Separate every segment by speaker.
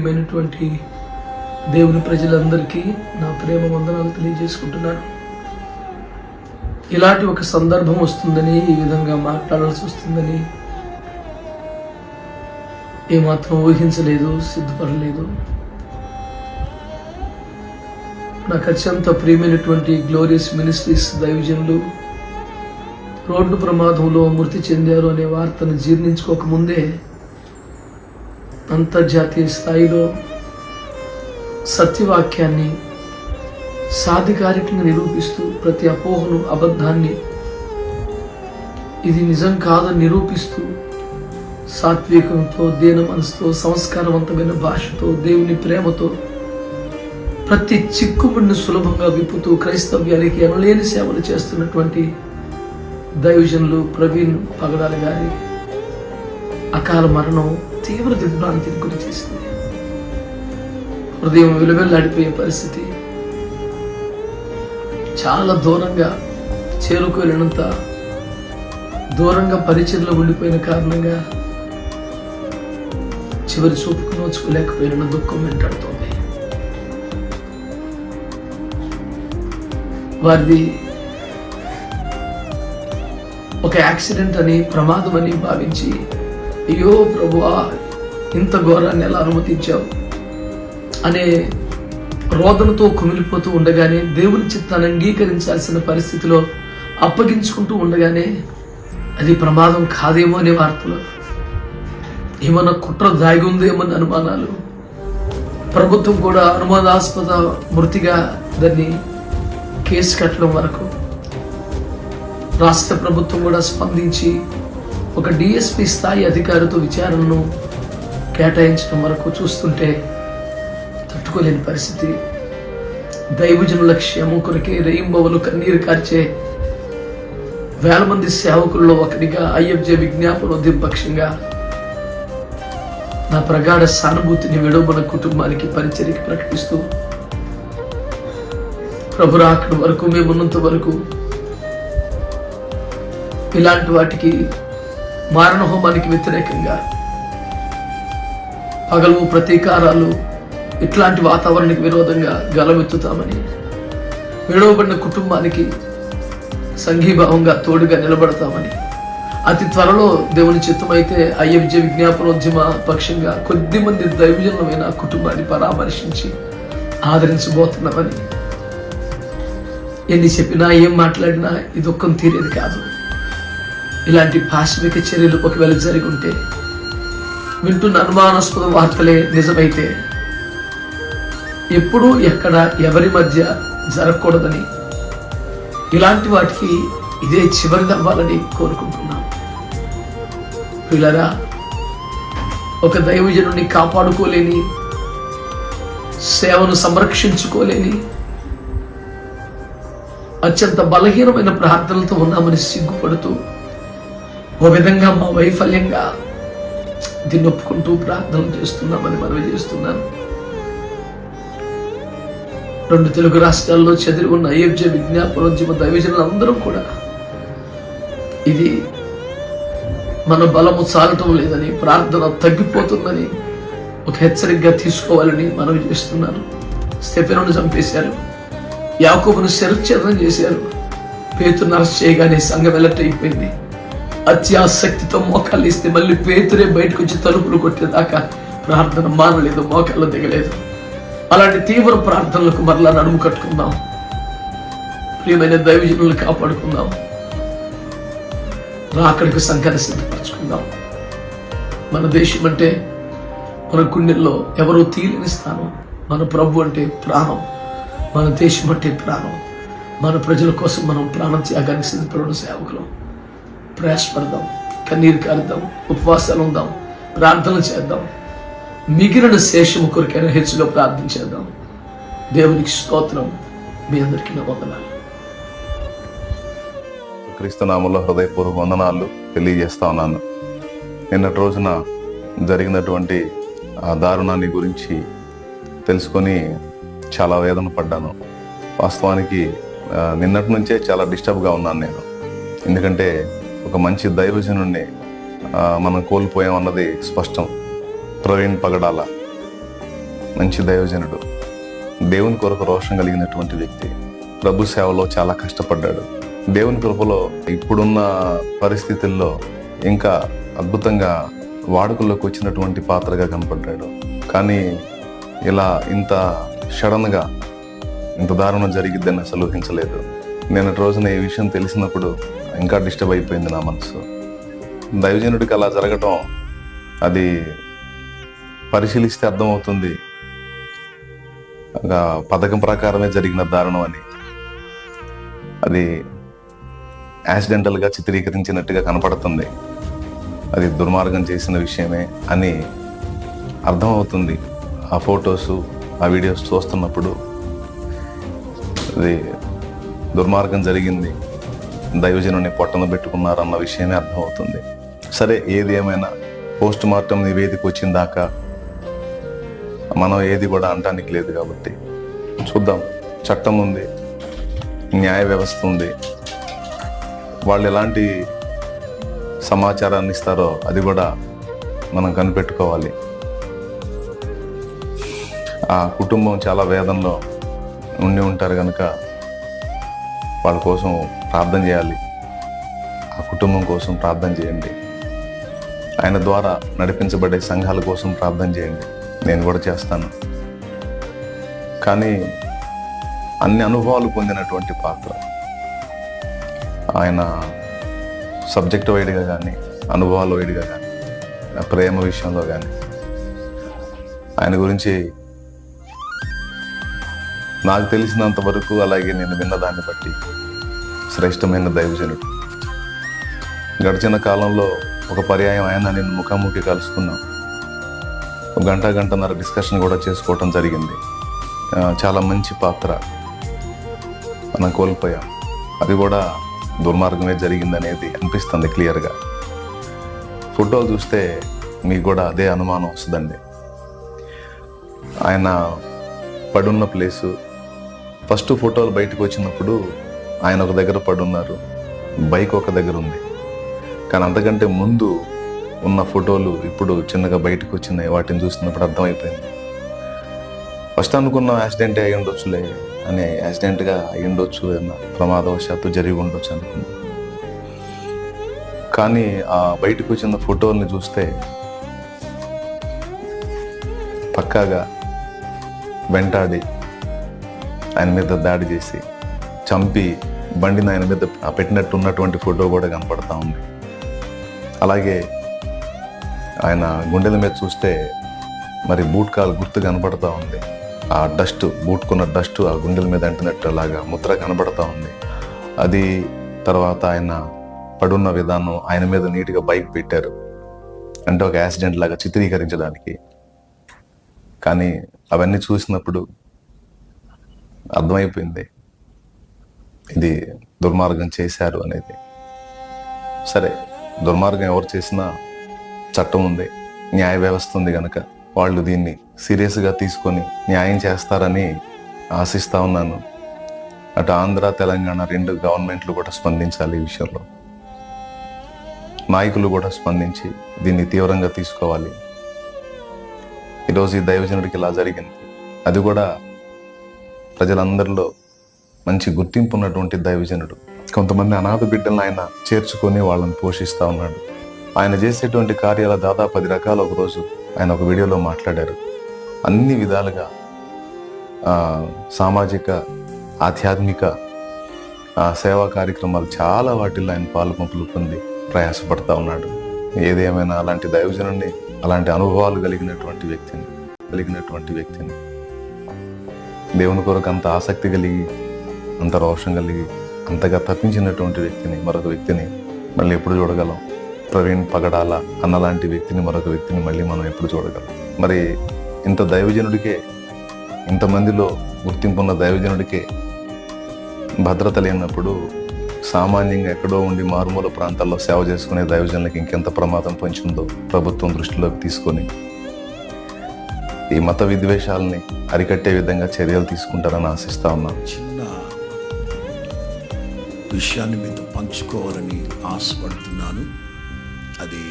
Speaker 1: ప్రియమైనటువంటి దేవుని ప్రజలందరికీ నా ప్రేమ వందనాలు తెలియజేసుకుంటున్నాను. ఇలాంటి ఒక సందర్భం వస్తుందని ఈ విధంగా మాట్లాడాల్సి వస్తుందని ఏమాత్రం ఊహించలేదు సిద్ధపడలేదు. నాకు అత్యంత ప్రియమైనటువంటి గ్లోరియస్ మినిస్ట్రీస్ దైవజనులు రోడ్డు ప్రమాదంలో మృతి చెందారు అనే వార్తను జీర్ణించుకోకముందే అంతర్జాతీయ స్థాయిలో సత్యవాక్యాన్ని సాధికారికంగా నిరూపిస్తూ ప్రతి అపోహను అబద్ధాన్ని ఇది నిజం కాదని నిరూపిస్తూ సాత్వికంతో దీన మనసుతో సంస్కారవంతమైన భాషతో దేవుని ప్రేమతో ప్రతి చిక్కుముడిని సులభంగా విప్పుతూ క్రైస్తవ్యానికి ఎనలేని సేవలు చేస్తున్నటువంటి దైవజనులు ప్రవీణ్ పగడాలు గారి అకాల మరణం తీవ్ర దిగ్భ్రాంతిని గురి చేసింది హృదయం విలువెల్లాడిపోయే పరిస్థితి. చాలా దూరంగా చేరుకోలేనంత దూరంగా పరిచయలో ఉండిపోయిన కారణంగా చివరి చూపుకు నోచుకోలేకపోయిన దుఃఖం వెంటాడుతోంది. వారిది ఒక యాక్సిడెంట్ అని ప్రమాదం అని భావించి అయ్యో ప్రభువా ఇంత ఘోరాన్ని ఎలా అనుమతించావు? అనే రోదనతో కుమిలిపోతూ ఉండగానే దేవుని చిత్తాన్ని అంగీకరించాల్సిన పరిస్థితిలో అప్పగించుకుంటూ ఉండగానే అది ప్రమాదం కాదేమో అనే వార్తలు. ఏమన్నా కుట్ర దాగి ఉందేమో అనే అనుమానాలు. ప్రభుత్వం కూడా అనుమానాస్పద మృతిగా దాన్ని కేసు కట్టడం వరకు. రాష్ట్ర ప్రభుత్వం కూడా స్పందించి ఒక డిఎస్పి స్థాయి అధికారితో విచారణను కేటాయించడం వరకు చూస్తుంటే తట్టుకోలేని పరిస్థితి. దైవజనుల క్షేమం కొరకే రెయింబవలు కన్నీరు కార్చే వేల మంది సేవకుల్లో ఒకరిగా ఐఎఫ్జే విజ్ఞాపనోద్యమ పక్షంగా నా ప్రగాఢ సానుభూతిని విడవబన కుటుంబానికి పరిచర్యకి ప్రకటిస్తూ ప్రభు రాకడ వరకు మేమున్నంత వరకు ఇలాంటి వాటికి మారణ హోమానికి వ్యతిరేకంగా పగలు ప్రతీకారాలు ఇట్లాంటి వాతావరణానికి విరోధంగా గలమెత్తుతామని. విడవబడిన కుటుంబానికి సంఘీభావంగా తోడుగా నిలబడతామని. అతి త్వరలో దేవుని చిత్తమైతే ఐఎఫ్జే విజ్ఞాపనోద్యమ పక్షంగా కొద్దిమంది దైవజనులమైన కుటుంబాన్ని పరామర్శించి ఆదరించబోతున్నామని. ఎన్ని చెప్పినా ఏం మాట్లాడినా ఇది ఒక్కం తీరేది కాదు. ఇలాంటి పాశ్విక చర్యలు ఒకవేళ జరిగి ఉంటే వింటున్న అనుమానాస్పద వార్తలే నిజమైతే ఎప్పుడూ ఎక్కడ ఎవరి మధ్య జరగకూడదని ఇలాంటి వాటికి ఇదే చివరి అవ్వాలని కోరుకుంటున్నాం పిల్లరా ఒక దైవజనుని కాపాడుకోలేని సేవను సంరక్షించుకోలేని అత్యంత బలహీనమైన ప్రార్థనలతో ఉన్నామని సిగ్గుపడుతూ ఓ విధంగా మా వైఫల్యంగా దీన్ని ఒప్పుకుంటూ ప్రార్థన చేస్తున్నామని మనవి చేస్తున్నాను. రెండు తెలుగు రాష్ట్రాల్లో చెదిరి ఉన్న అయోధ్య విజ్ఞాపనోద్యమ దైవజనులు అందరూ కూడా ఇది మన బలము చాలటం లేదని ప్రార్థన తగ్గిపోతుందని ఒక హెచ్చరికగా తీసుకోవాలని మనవి చేస్తున్నాను. స్టెఫెనును చంపేశారు. యాకోబును శరచ్ఛేదం చేశారు. పేతు నరస్ చేయగానే సంఘం ఎలర్ట్ అయిపోయింది. అత్యాసక్తితో మోకాళ్ళు ఇస్తే మళ్ళీ పేతురే బయటకు వచ్చి తలుపులు కొట్టేదాకా ప్రార్థన మానలేదు మోకాళ్ళు దిగలేదు. అలాంటి తీవ్ర ప్రార్థనలకు మరలా నడుము కట్టుకుందాం. ప్రియమైన దైవజనులను కాపాడుకుందాం. రాకడికి సంఘాన్ని సిద్ధపరచుకుందాం. మన దేశం అంటే మన గుండెల్లో ఎవరో తీయలేని స్థానం. మన ప్రభు అంటే ప్రాణం. మన దేశం అంటే ప్రాణం. మన ప్రజల కోసం మనం ప్రాణం త్యాగానికి సిద్ధపడడం సేవకులం. ప్రయాసపడదాం కన్నీరు కారుద్దాం ఉపవాసాలు ఉందాం ప్రార్థన చేద్దాం. మిగిలిన శేషము కొరకైనా హెచ్చులో ప్రార్థన చేద్దాం. దేవునికి స్తోత్రం. మీ అందరికీ నా వందనాలు.
Speaker 2: క్రీస్తునామంలో హృదయపూర్వక వందనాలు తెలియజేస్తా ఉన్నాను. నిన్నటి రోజున జరిగినటువంటి ఆ దారుణాన్ని గురించి తెలుసుకొని చాలా వేదన పడ్డాను. వాస్తవానికి నిన్నటి నుంచే చాలా డిస్టర్బ్గా ఉన్నాను నేను. ఎందుకంటే ఒక మంచి దైవజనుణ్ణి మనం కోల్పోయామన్నది స్పష్టం. ప్రవీణ్ పగడాల. మంచి దైవజనుడు. దేవుని కొరకు రోషం కలిగినటువంటి వ్యక్తి. ప్రభు సేవలో చాలా కష్టపడ్డాడు. దేవుని కృపలో ఇప్పుడున్న పరిస్థితుల్లో ఇంకా అద్భుతంగా వాడుకలోకి వచ్చినటువంటి పాత్రగా కనపడ్డాడు. కానీ ఇలా ఇంత సడన్గా ఇంత దారుణం జరిగిద్దని అసలు ఊహించలేదు. నేను రోజున ఈ విషయం తెలిసినప్పుడు ఇంకా డిస్టర్బ్ అయిపోయింది నా మనసు. దైవజనుడికి అలా జరగటం అది పరిశీలిస్తే అర్థమవుతుంది. ఒక పథకం ప్రకారమే జరిగిన దారుణం అని అది యాక్సిడెంటల్గా చిత్రీకరించినట్టుగా కనపడుతుంది. అది దుర్మార్గం చేసిన విషయమే అని అర్థమవుతుంది. ఆ ఫొటోస్ ఆ వీడియోస్ చూస్తున్నప్పుడు అది దుర్మార్గం జరిగింది. దైవజనుని పొట్టన పెట్టుకున్నారన్న విషయమే అర్థమవుతుంది. సరే ఏది ఏమైనా పోస్ట్ మార్టం నివేదిక వచ్చిన దాకా మనం ఏది కూడా అంటానికి లేదు కాబట్టి చూద్దాం. చట్టం ఉంది న్యాయ వ్యవస్థ ఉంది. వాళ్ళు ఎలాంటి సమాచారాన్ని ఇస్తారో అది కూడా మనం కనిపెట్టుకోవాలి. ఆ కుటుంబం చాలా వేదనలో ఉండి ఉంటారు కనుక వాళ్ళ కోసం ప్రార్థన చేయాలి. ఆ కుటుంబం కోసం ప్రార్థన చేయండి. ఆయన ద్వారా నడిపించబడే సంఘాల కోసం ప్రార్థన చేయండి. నేను కూడా చేస్తాను. కానీ అన్ని అనుభవాలు పొందినటువంటి పాత్ర. ఆయన సబ్జెక్ట్ వైడ్గా కానీ అనుభవాలు వైడ్గా కానీ ప్రేమ విషయంలో కానీ ఆయన గురించి నాకు తెలిసినంత వరకు అలాగే నేను విన్న దాన్ని బట్టి శ్రేష్టమైన దైవజనుడు. గడిచిన కాలంలో ఒక పర్యాయం ఆయన నేను ముఖాముఖి కలుసుకున్నాం ఒక గంట గంటన్నర డిస్కషన్ కూడా చేసుకోవటం జరిగింది. చాలా మంచి పాత్ర మనం కోల్పోయాం. అది కూడా దుర్మార్గమే జరిగిందనేది అనిపిస్తుంది క్లియర్గా. ఫోటోలు చూస్తే మీకు కూడా అదే అనుమానం వస్తుందండి. ఆయన పడున్న ప్లేసు ఫస్ట్ ఫోటోలు బయటకు వచ్చినప్పుడు ఆయన ఒక దగ్గర పడున్నారు బైక్ ఒక దగ్గర ఉంది. కానీ అంతకంటే ముందు ఉన్న ఫోటోలు ఇప్పుడు చిన్నగా బయటకు వచ్చినాయి వాటిని చూస్తున్నప్పుడు అర్థమైపోయింది. ఫస్ట్ అనుకున్న యాక్సిడెంట్ అయి ఉండొచ్చులే అని యాక్సిడెంట్గా అయి ఉండొచ్చు అన్న ప్రమాదవశాత్తు జరిగి ఉండొచ్చు అనుకున్నా. కానీ ఆ బయటకు వచ్చిన ఫోటోల్ని చూస్తే పక్కాగా వెంటాడి ఆయన మీద దాడి చేసి చంపి బండిని ఆయన మీద పెట్టినట్టు ఉన్నటువంటి ఫోటో కూడా కనపడతా ఉంది. అలాగే ఆయన గుండెల మీద చూస్తే మరి బూట్ కాలు గుర్తు కనపడతా ఉంది. ఆ డస్ట్ బూట్కున్న డస్ట్ ఆ గుండెల మీద అంటినట్టు అలాగా ముద్ర కనపడతా ఉంది. అది తర్వాత ఆయన పడున్న విధానం ఆయన మీద నీట్గా బైక్ పెట్టారు. అంటే ఒక యాక్సిడెంట్ లాగా చిత్రీకరించడానికి. కానీ అవన్నీ చూసినప్పుడు అర్థమైపోయింది. ఇది దుర్మార్గం చేశారు అనేది. సరే దుర్మార్గం ఎవరు చేసినా చట్టం ఉంది న్యాయ వ్యవస్థ ఉంది కనుక వాళ్ళు దీన్ని సీరియస్గా తీసుకొని న్యాయం చేస్తారని ఆశిస్తూ ఉన్నాను. అటు ఆంధ్ర తెలంగాణ రెండు గవర్నమెంట్లు కూడా స్పందించాలి ఈ విషయంలో. నాయకులు కూడా స్పందించి దీన్ని తీవ్రంగా తీసుకోవాలి. ఈరోజు ఈ దైవజనుడికి ఇలా జరిగింది. అది కూడా ప్రజలందరిలో మంచి గుర్తింపు ఉన్నటువంటి దైవజనుడు. కొంతమంది అనాథ బిడ్డలను ఆయన చేర్చుకొని వాళ్ళని పోషిస్తూ ఉన్నాడు. ఆయన చేసేటువంటి కార్యాల దాదాపు పది రకాల ఒకరోజు ఆయన ఒక వీడియోలో మాట్లాడారు. అన్ని విధాలుగా సామాజిక ఆధ్యాత్మిక సేవా కార్యక్రమాలు చాలా వాటిల్లో ఆయన పాల్పంపులు పొంది ప్రయాసపడతా ఉన్నాడు. ఏదేమైనా అలాంటి దైవజనుడిని అలాంటి అనుభవాలు కలిగినటువంటి వ్యక్తిని కలిగినటువంటి వ్యక్తిని. దేవుని కొరకు అంత ఆసక్తి కలిగి అంత రోషం కలిగి అంతగా తప్పించినటువంటి వ్యక్తిని మరొక వ్యక్తిని మళ్ళీ ఎప్పుడు చూడగలం? ప్రవీణ్ పగడాల అన్నలాంటి వ్యక్తిని మరొక వ్యక్తిని మళ్ళీ మనం ఎప్పుడు చూడగలం? మరి ఇంత దైవజనుడికే ఇంతమందిలో గుర్తింపు ఉన్న దైవజనుడికే భద్రత లేనప్పుడు సామాన్యంగా ఎక్కడో ఉండి మారుమూల ప్రాంతాల్లో సేవ చేసుకునే దైవజనులకు ఇంకెంత ప్రమాదం పొంచిందో ప్రభుత్వం దృష్టిలోకి తీసుకొని ఈ మత విద్వేషాలని అరికట్టే విధంగా చర్యలు తీసుకుంటారని ఆశిస్తా ఉన్నాను
Speaker 3: విషయాన్ని మీతో పంచుకోవాలని ఆశపడుతున్నాను. అది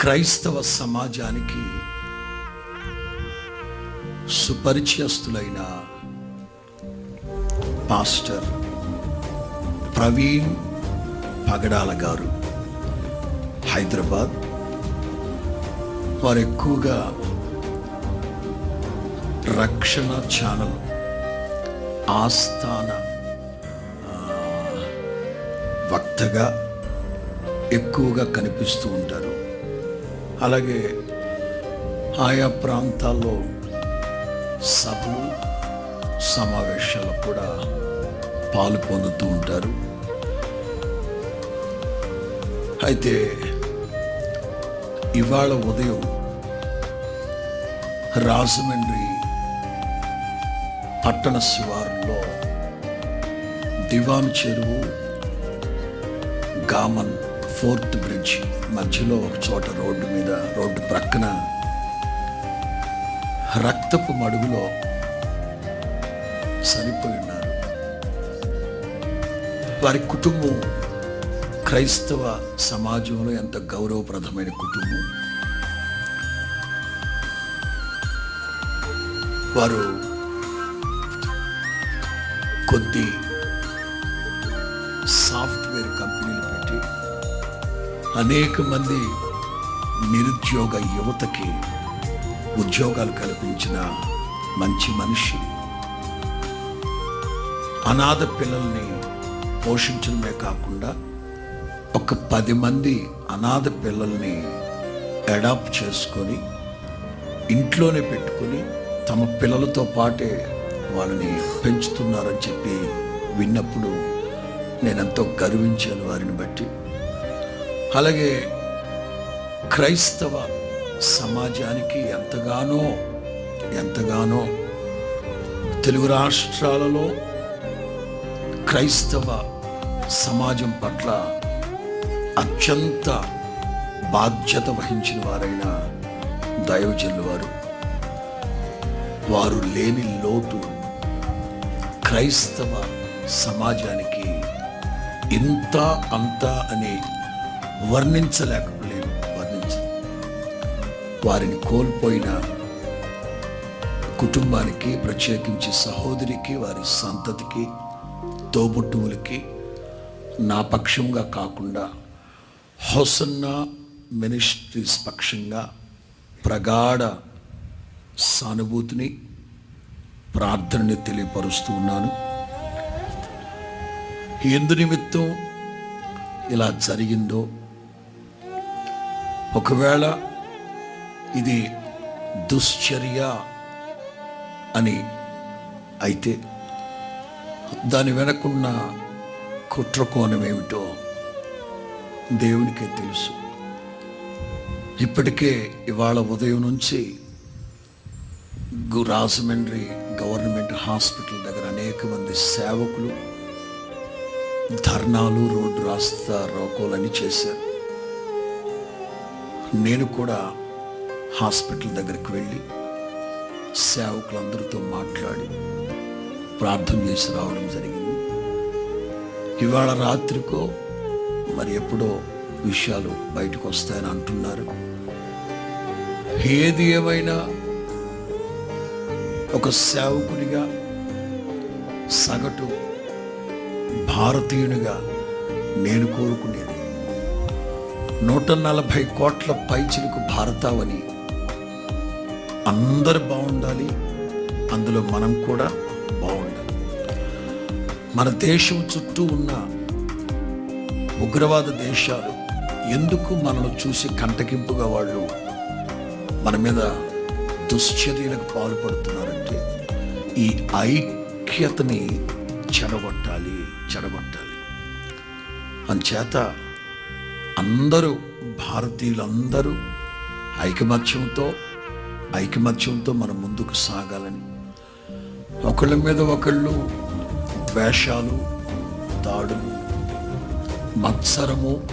Speaker 3: క్రైస్తవ సమాజానికి సుపరిచయస్తులైన పాస్టర్ ప్రవీణ్ పగడాల గారు హైదరాబాద్. వారు ఎక్కువగా రక్షణ ఛానల్ ఆస్థాన వక్తగా ఎక్కువగా కనిపిస్తూ ఉంటారు. అలాగే ఆయా ప్రాంతాల్లో సభలు సమావేశాలు కూడా పాలు పొందుతూ ఉంటారు. అయితే ఇవాళ ఉదయం రాజమండ్రి పట్టణ శివారులో దివాన్ చెరువు గామన్ ఫోర్త్ బ్రిడ్జ్ మధ్యలో ఒక చోట రోడ్డు మీద రోడ్డు ప్రక్కన రక్తపు మడుగులో చనిపోయి ఉన్నారు. వారి కుటుంబం క్రైస్తవ సమాజంలో ఎంత గౌరవప్రదమైన కుటుంబం. వారు కొద్ది సాఫ్ట్వేర్ కంపెనీలు పెట్టి అనేక మంది నిరుద్యోగ యువతకి ఉద్యోగాలు కల్పించిన మంచి మనిషి. అనాథ పిల్లల్ని పోషించడమే కాకుండా ఒక పది మంది అనాథ పిల్లల్ని అడాప్ట్ చేసుకొని ఇంట్లోనే పెట్టుకొని తమ పిల్లలతో పాటే వాళ్ళని పెంచుతున్నారని చెప్పి విన్నప్పుడు నేనెంతో గర్వించాను వారిని బట్టి. అలాగే క్రైస్తవ సమాజానికి ఎంతగానో ఎంతగానో తెలుగు రాష్ట్రాలలో క్రైస్తవ సమాజం పట్ల అత్యంత బాధ్యత వహించిన వారైన దైవజనులు వారు. వారు లేని లోటు క్రైస్తవ సమాజానికి ఇంత అంత అని వర్ణించలేకలేదు వర్ణించ వారిని కోల్పోయిన కుటుంబానికి ప్రత్యేకించి సహోదరికి వారి సంతతికి తోబుట్టువులకి నా పక్షంగా కాకుండా హోసన్న మినిస్ట్రీస్ పక్షంగా ప్రగాఢ సానుభూతిని ప్రార్థనని తెలియపరుస్తూ ఉన్నాను. ఎందు నిమిత్తం ఇలా జరిగిందో ఒకవేళ ఇది దుశ్చర్య అని అయితే దాని వెనకున్న కుట్రకోణం ఏమిటో దేవునికే తెలుసు. ఇప్పటికే ఇవాళ ఉదయం నుంచి గు- రాజమండ్రి హాస్పిటల్ దగ్గర అనేక మంది సేవకులు ధర్నాలు రోడ్డు రాస్తా రోకోలని చేశారు. నేను కూడా హాస్పిటల్ దగ్గరికి వెళ్ళి సేవకులందరితో మాట్లాడి ప్రార్థన చేసి రావడం జరిగింది. ఇవాళ రాత్రికో మరి ఎప్పుడో విషయాలు బయటకు వస్తాయని అంటున్నారు. ఏది ఏమైనా ఒక సేవకునిగా సగటు భారతీయునిగా నేను కోరుకునేది. నూట నలభై కోట్ల పైచిలకు భారతావని అందరు బాగుండాలి అందులో మనం కూడా బాగుండాలి. మన దేశం చుట్టూ ఉన్న ఉగ్రవాద దేశాలు ఎందుకు మనల్ని చూసి కంటకింపుగా వాళ్ళు మన మీద దుశ్చర్యలకు పాల్పడుతున్నారంటే ఈ ఐక్యతని చెడగొట్టాలి చెడగొట్టాలి అంచేత అందరూ భారతీయులందరూ ఐకమత్యంతో ఐకమత్యంతో మనం ముందుకు సాగాలని. ఒకళ్ళ మీద ఒకళ్ళు ద్వేషాలు దాడులు మత్సరము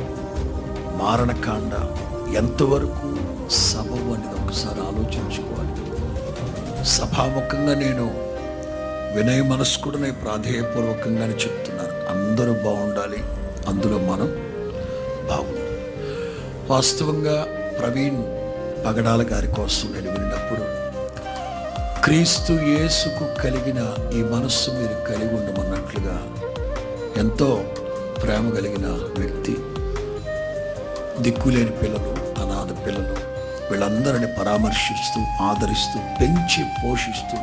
Speaker 3: మారణకాండ ఎంతవరకు సబబు అనేది ఒకసారి ఆలోచించుకోవాలి. సభాముఖంగా నేను వినయ మనస్కుడనే ప్రాధేయపూర్వకంగానే చెప్తున్నాను అందరూ బాగుండాలి. అందులో మనం బాగుండాలి. వాస్తవంగా ప్రవీణ్ పగడాల గారి కోసం నేను విన్నప్పుడు క్రీస్తు యేసుకు కలిగిన ఈ మనస్సు మీరు కలిగి ఉండమన్నట్లుగా ఎంతో ప్రేమ కలిగిన వ్యక్తి దిక్కులేని పిల్లలు అనాథ పిల్లలు వీళ్ళందరిని పరామర్శిస్తూ ఆదరిస్తూ పెంచి పోషిస్తూ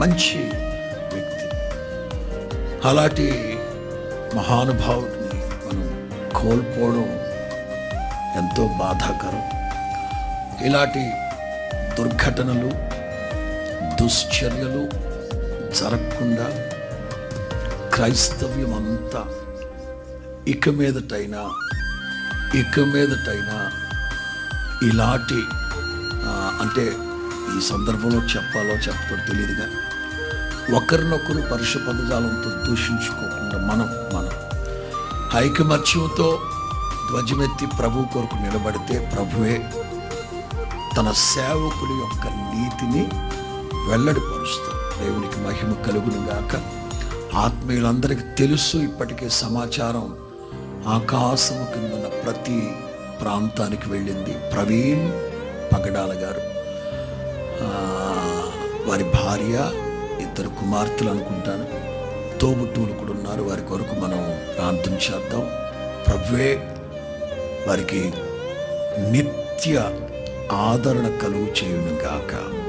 Speaker 3: మంచి వ్యక్తి. అలాంటి మహానుభావుడిని మనం కోల్పోవడం ఎంతో బాధాకరం. ఇలాంటి దుర్ఘటనలు దుశ్చర్యలు జరగకుండా క్రైస్తవ్యం అంతా ఇక మీదటైనా ఇక మీదటైనా ఇలాంటి అంటే ఈ సందర్భంలో చెప్పాలో చెప్పడం తెలియదుగా ఒకరినొకరు పరుష పదజాలంతో దూషించుకోకుండా మనం మనం ఐకమత్యంతో ధ్వజమెత్తి ప్రభు కొరకు నిలబడితే ప్రభువే తన సేవకుల యొక్క నీతిని వెల్లడిపరుస్తాడు. దేవునికి మహిమ కలుగును గాక. ఆత్మీయులందరికీ తెలుసు ఇప్పటికే సమాచారం ఆకాశము కిందన్న ప్రతి ప్రాంతానికి వెళ్ళింది. ప్రవీణ్ పగడాల గారు. వారి భార్య ఇద్దరు కుమార్తెలు అనుకుంటాను. తోబుట్టువులు కూడా ఉన్నారు. వారి కొరకు మనం ప్రార్థన చేద్దాం. ప్రభువే వారికి నిత్య ఆదరణ కలుగు చేయును గాక